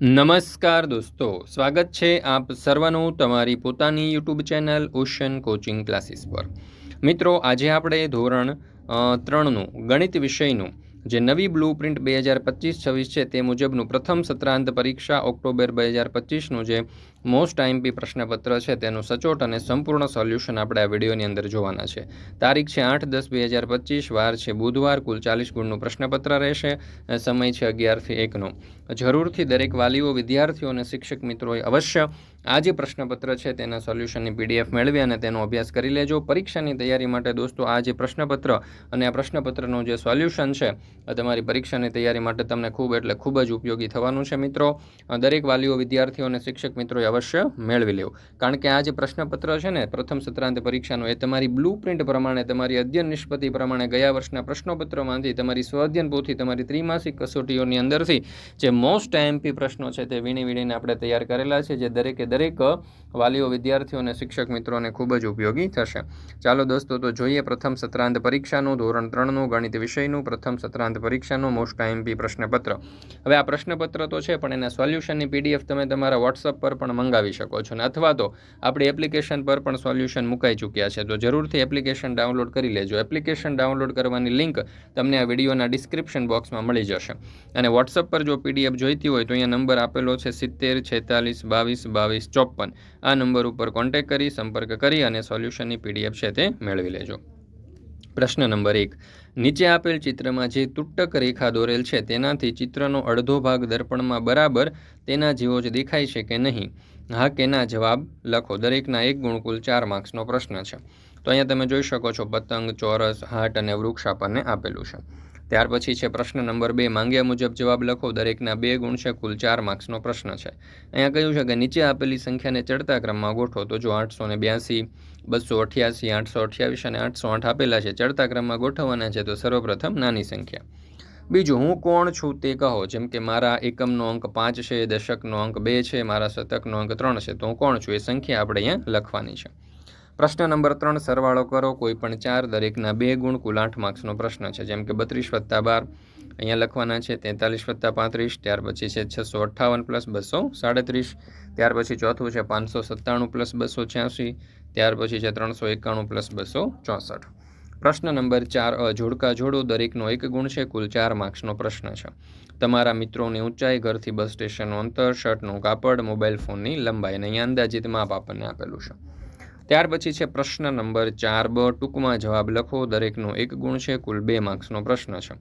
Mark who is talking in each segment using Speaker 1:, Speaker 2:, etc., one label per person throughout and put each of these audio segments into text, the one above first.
Speaker 1: નમસ્કાર દોસ્તો, સ્વાગત છે આપ સર્વનું તમારી પોતાની YouTube channel ocean coaching classes પર. મિત્રો, આજે આપણે ધોરણ ત્રણનું ગણિત વિષયનું જે નવી બ્લુ પ્રિન્ટ બે હજાર પચીસ છવ્વીસ છે તે મુજબનું પ્રથમ સત્રાંત પરીક્ષા ઓક્ટોબર બે હજાર પચીસનું જે મોસ્ટ આઈએમપી પ્રશ્નપત્ર છે, તેનું સચોટ અને સંપૂર્ણ સોલ્યુશન આપણે આ વિડીયોની અંદર જોવાના છે. તારીખ છે આઠ દસ બે હજાર પચીસ, વાર છે બુધવાર, કુલ ચાલીસ ગુણનું પ્રશ્નપત્ર રહેશે સમય છે અગિયારથી એકનો. જરૂરથી દરેક વાલીઓ, વિદ્યાર્થીઓ અને શિક્ષક મિત્રોએ અવશ્ય આ જે પ્રશ્નપત્ર છે, તેના સોલ્યુશનની પીડીએફ મેળવી અને તેનો અભ્યાસ કરી લેજો. પરીક્ષાની તૈયારી માટે દોસ્તો, આ જે પ્રશ્નપત્ર અને આ પ્રશ્નપત્રનું જે સોલ્યુશન છે તમારી પરીક્ષાની તૈયારી માટે તમને ખૂબ એટલે ખૂબ જ ઉપયોગી થવાનું છે મિત્રો. દરેક વાલીઓ, વિદ્યાર્થીઓ અને શિક્ષક મિત્રોએ અવશ્ય મેળવી લેવું. કારણ કે આ જે પ્રશ્નપત્ર છે ને, પ્રથમ સત્રાંત પરીક્ષાનું, એ તમારી બ્લુ પ્રિન્ટ પ્રમાણે, તમારી અધ્યયન નિષ્પતિ પ્રમાણે ગયા વર્ષના પ્રશ્નપત્રમાંથી, તમારી સ્વઅધ્યયન પોથી, તમારી ત્રિમાસિક કસોટીઓની અંદરથી જે મોસ્ટ એમપી પ્રશ્નો છે તે વીણી વીણીને આપણે તૈયાર કરેલા છે, જે દરેકે દરેક વાલીઓ, વિદ્યાર્થીઓ અને શિક્ષક મિત્રોને ખૂબ જ ઉપયોગી થશે. ચાલો દોસ્તો, તો જોઈએ પ્રથમ સત્રાંત પરીક્ષાનું, ધોરણ ત્રણનું, ગણિત વિષયનું, પ્રથમ સત્રાંત પરીક્ષાનું મોસ્ટ એમપી પ્રશ્નપત્ર. હવે આ પ્રશ્નપત્ર તો છે, પણ એના સોલ્યુશનની પીડીએફ તમે તમારા વોટ્સઅપ પર પણ મંગાવી શકો છો અને અથવા તો આપણી એપ્લિકેશન પર પણ સોલ્યુશન મુકાઈ ચૂક્યા છે, તો જરૂરથી એપ્લિકેશન ડાઉનલોડ કરી લેજો. એપ્લિકેશન ડાઉનલોડ કરવાની લિંક તમને આ વિડીયોના ડિસ્ક્રિપ્શન બોક્સમાં મળી જશે. અને વોટ્સઅપ પર જો પીડીએફ જોઈતી હોય તો અહીંયા નંબર આપેલો છે સિત્તેર છેતાલીસ બાવીસ બાવીસ ચોપન. આ નંબર ઉપર કોન્ટેક્ટ કરી, સંપર્ક કરી અને સોલ્યુશનની પીડીએફ છે તે મેળવી લેજો. પ્રશ્ન નંબર એક. નીચે આપેલ ચિત્રમાં જે તૂટક રેખા દોરેલ છે, તેનાથી ચિત્રનો અડધો ભાગ દર્પણમાં બરાબર તેના જેવો જ દેખાય છે કે નહીં? હા કે ના જવાબ લખો. દરેકના એક ગુણ કુલ ચાર માર્ક્સનો પ્રશ્ન છે. તો અહીંયા તમે જોઈ શકો છો, પતંગ, ચોરસ, હાટ અને વૃક્ષ આપણને આપેલું છે. ત્યાર પછી છે પ્રશ્ન નંબર બે, માંગ્યા મુજબ જવાબ લખો. દરેકના બે ગુણ છે, કુલ ચાર માર્ક્સનો પ્રશ્ન છે. અહીંયા કહ્યું છે કે નીચે આપેલી સંખ્યાને ચડતા ક્રમમાં ગોઠવો. તો જો આઠસો ને બ્યાસી, બસો અઠ્યાસી, આઠસો અઠ્યાવીસ અને આઠસો આઠ આપેલા છે, ચડતા ક્રમમાં ગોઠવવાના છે, તો સર્વપ્રથમ નાની સંખ્યા. બીજું, હું કોણ છું તે કહો. જેમ કે મારા એકમનો અંક પાંચ છે, દશકનો અંક બે છે, મારા શતકનો અંક ત્રણ છે, તો હું કોણ છું? એ સંખ્યા આપણે અહીંયા લખવાની છે. પ્રશ્ન નંબર ત્રણ, સરવાળો કરો. કોઈ પણ ચાર, દરેકના બે ગુણ કુલ આઠ માર્ક્સનો પ્રશ્ન છે. જેમ કે બત્રીસ વત્તા બાર, અહીંયા લખવાના છે, તેતાલીસ વત્તા પાંત્રીસ, ત્યાર પછી છે છસો અઠ્ઠાવન પ્લસ બસો સાડત્રીસ, ત્યાર પછી ચોથું છે પાંચસો સત્તાણું પ્લસ બસો છ્યાસી, ત્યાર પછી છે ત્રણસો એકાણું પ્લસ બસો ચોસઠ. પ્રશ્ન નંબર ચાર, અ, જોડકા જોડો, દરેકનો એક ગુણ છે, કુલ ચાર માર્ક્સનો પ્રશ્ન છે. તમારા મિત્રોની ઊંચાઈ, ઘરથી બસ સ્ટેશનનું અંતર, શર્ટનું કાપડ, મોબાઈલ ફોનની લંબાઈ અને અહીંયા અંદાજિત માપ આપણને આપેલું છે. ત્યાર પછી છે પ્રશ્ન નંબર ચાર. બ ટૂંકમાં જવાબ લખો. દરેકનો એક ગુણ છે. કુલ બે માર્ક્સનો પ્રશ્ન છે.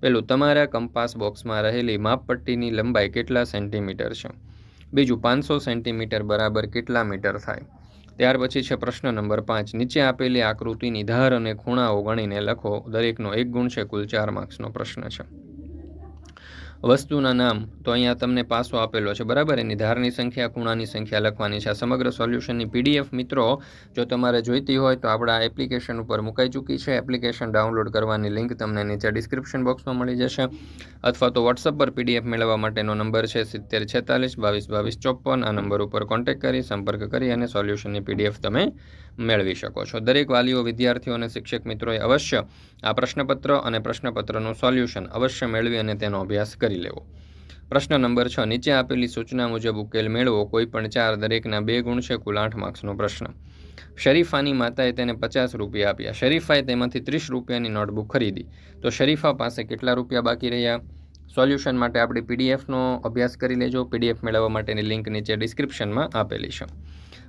Speaker 1: પેલું, તમારા કંપાસ બોક્સમાં રહેલી માપપટ્ટીની લંબાઈ કેટલા સેન્ટીમીટર છે? બીજું, પાંચસો સેન્ટીમીટર બરાબર કેટલા મીટર થાય? ત્યાર પછી છે પ્રશ્ન નંબર પાંચ. નીચે આપેલી આકૃતિની ધાર અને ખૂણાઓ ગણીને લખો. દરેકનો એક ગુણ છે. કુલ ચાર માર્ક્સનો પ્રશ્ન છે. વસ્તુના નામ તો અહીંયા તમને પાસો આપેલો છે. બરાબર? એની ધારની સંખ્યા, ખૂણાની સંખ્યા લખવાની છે. આ સમગ્ર સોલ્યુશનની પીડીએફ મિત્રો, જો તમારે જોઈતી હોય તો આપણા એપ્લિકેશન ઉપર મુકાઈ ચૂકી છે. એપ્લિકેશન ડાઉનલોડ કરવાની લિંક તમને નીચે ડિસ્ક્રિપ્શન બોક્સમાં મળી જશે. અથવા તો વોટ્સઅપ પર પીડીએફ મેળવવા માટેનો નંબર છે સિત્તેર છેતાલીસ, બાવીસ બાવીસ, ચોપન. આ નંબર ઉપર કોન્ટેક્ટ કરી, સંપર્ક કરી અને સોલ્યુશનની પીડીએફ તમે મેળવી શકો છો. દરેક વાલીઓ, વિદ્યાર્થીઓ અને શિક્ષક મિત્રોએ અવશ્ય આ પ્રશ્નપત્ર અને પ્રશ્નપત્રનું સોલ્યુશન અવશ્ય મેળવી અને તેનો અભ્યાસ કરી લેવો. પ્રશ્ન નંબર છ, નીચે આપેલી સૂચના મુજબ ઉકેલ મેળવો, કોઈ પણ ચાર દરેકના બે ગુણ છે, કુલ આઠ માર્ક્સનો પ્રશ્ન. શરીફાની માતાએ તેને પચાસ રૂપિયા આપ્યા. શરીફાએ તેમાંથી ત્રીસ રૂપિયાની નોટબુક ખરીદી. તો શરીફા પાસે કેટલા રૂપિયા બાકી રહ્યા? સોલ્યુશન માટે આપણી પીડીએફનો અભ્યાસ કરી લેજો. પીડીએફ મેળવવા માટેની લિંક નીચે ડિસ્ક્રિપ્શનમાં આપેલી છે.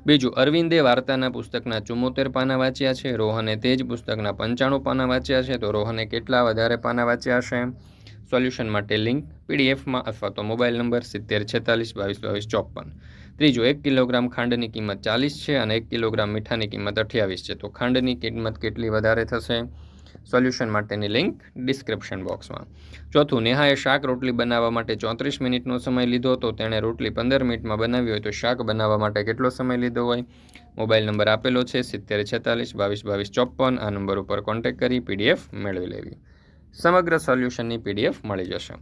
Speaker 1: બીજું, અરવિંદે વાર્તાના પુસ્તકના ચુમ્મોતેર પાના વાંચ્યા છે. રોહને તે જ પુસ્તકના પંચાણું પાના વાંચ્યા છે. તો રોહને કેટલા વધારે પાના વાંચ્યા છે સોલ્યુશન માટે લિંક પીડીએફમાં અથવા તો મોબાઈલ નંબર સિત્તેર, છેતાલીસ, બાવીસ બાવીસ ચોપન. ત્રીજું, એક કિલોગ્રામ ખાંડની કિંમત ચાલીસ છે અને એક કિલોગ્રામ મીઠાની કિંમત અઠ્યાવીસ છે. તો ખાંડની કિંમત કેટલી વધારે થશે? સોલ્યુશન માટેની લિંક ડિસ્ક્રિપ્શન બોક્સમાં. ચોથું, નેહાએ શાક રોટલી બનાવવા માટે ચોત્રીસ મિનિટનો સમય લીધો. તો તેણે રોટલી પંદર મિનિટમાં બનાવી હોય તો શાક બનાવવા માટે કેટલો સમય લીધો હોય? મોબાઈલ નંબર આપેલો છે સિત્તેર, છેતાલીસ, બાવીસ બાવીસ, ચોપન. આ નંબર ઉપર કોન્ટેક્ટ કરી પીડીએફ મેળવી લેવી. સમગ્ર સોલ્યુશનની પીડીએફ મળી જશે.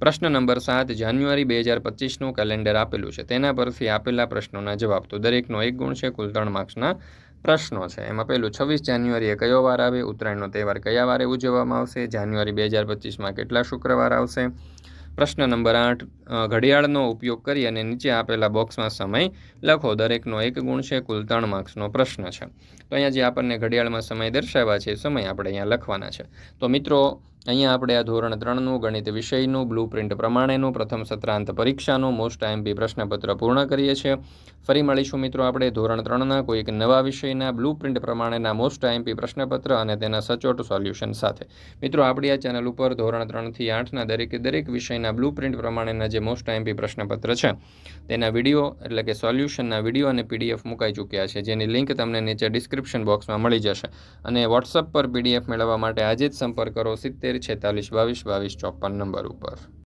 Speaker 1: પ્રશ્ન નંબર સાત, જાન્યુઆરી બે હજાર પચીસનું કેલેન્ડર આપેલું છે. તેના પરથી આપેલા પ્રશ્નોના જવાબ તો દરેકનો એક ગુણ છે, કુલ ત્રણ માર્ક્સના પ્રશ્નો છે. એમાં પહેલું, છવ્વીસ જાન્યુઆરીએ કયો વાર આવે? ઉત્તરાયણનો તહેવાર કયા વારે ઉજવવામાં આવશે? જાન્યુઆરી બે હજાર પચીસમાં કેટલા શુક્રવાર આવશે? પ્રશ્ન નંબર આઠ ઘડિયાળનો ઉપયોગ કરી અને નીચે આપેલા બોક્સમાં સમય લખો. દરેકનો એક ગુણ છે, કુલ ત્રણ માર્ક્સનો પ્રશ્ન છે. તો અહીંયા જે આપણને ઘડિયાળમાં સમય દર્શાવ્યા છે, એ સમય આપણે અહીંયા લખવાના છે. તો મિત્રો અહીંયા આપણે આ ધોરણ ત્રણનું ગણિત વિષયનું બ્લુ પ્રિન્ટ પ્રમાણેનું, પ્રથમ સત્રાંત પરીક્ષાનું મોસ્ટ આઈએમપી પ્રશ્નપત્ર પૂર્ણ કરીએ છીએ. ફરી મળીશું મિત્રો આપણે ધોરણ ત્રણના કોઈક નવા વિષયના બ્લુ પ્રિન્ટ પ્રમાણેના મોસ્ટ આઈએમપી પ્રશ્નપત્ર અને તેના સચોટ સોલ્યુશન સાથે. મિત્રો, આપણી આ ચેનલ ઉપર ધોરણ ત્રણથી આઠના દરેકે દરેક વિષયના બ્લુ પ્રિન્ટ પ્રમાણેના જે મોસ્ટ આઈએમપી પ્રશ્નપત્ર છે, તેના વીડિયો, એટલે કે સોલ્યુશનના વીડિયો અને પીડીએફ મુકાઈ ચૂક્યા છે. જેની લિંક તમને નીચે ડિસ્ક્રિપ્શન બોક્સમાં મળી જશે. અને વોટ્સઅપ પર પીડીએફ મેળવવા માટે આજે જ સંપર્ક કરો સિત્તેર છેતાલીસ બાવીસ બાવીસ ચોપન નંબર ઉપર.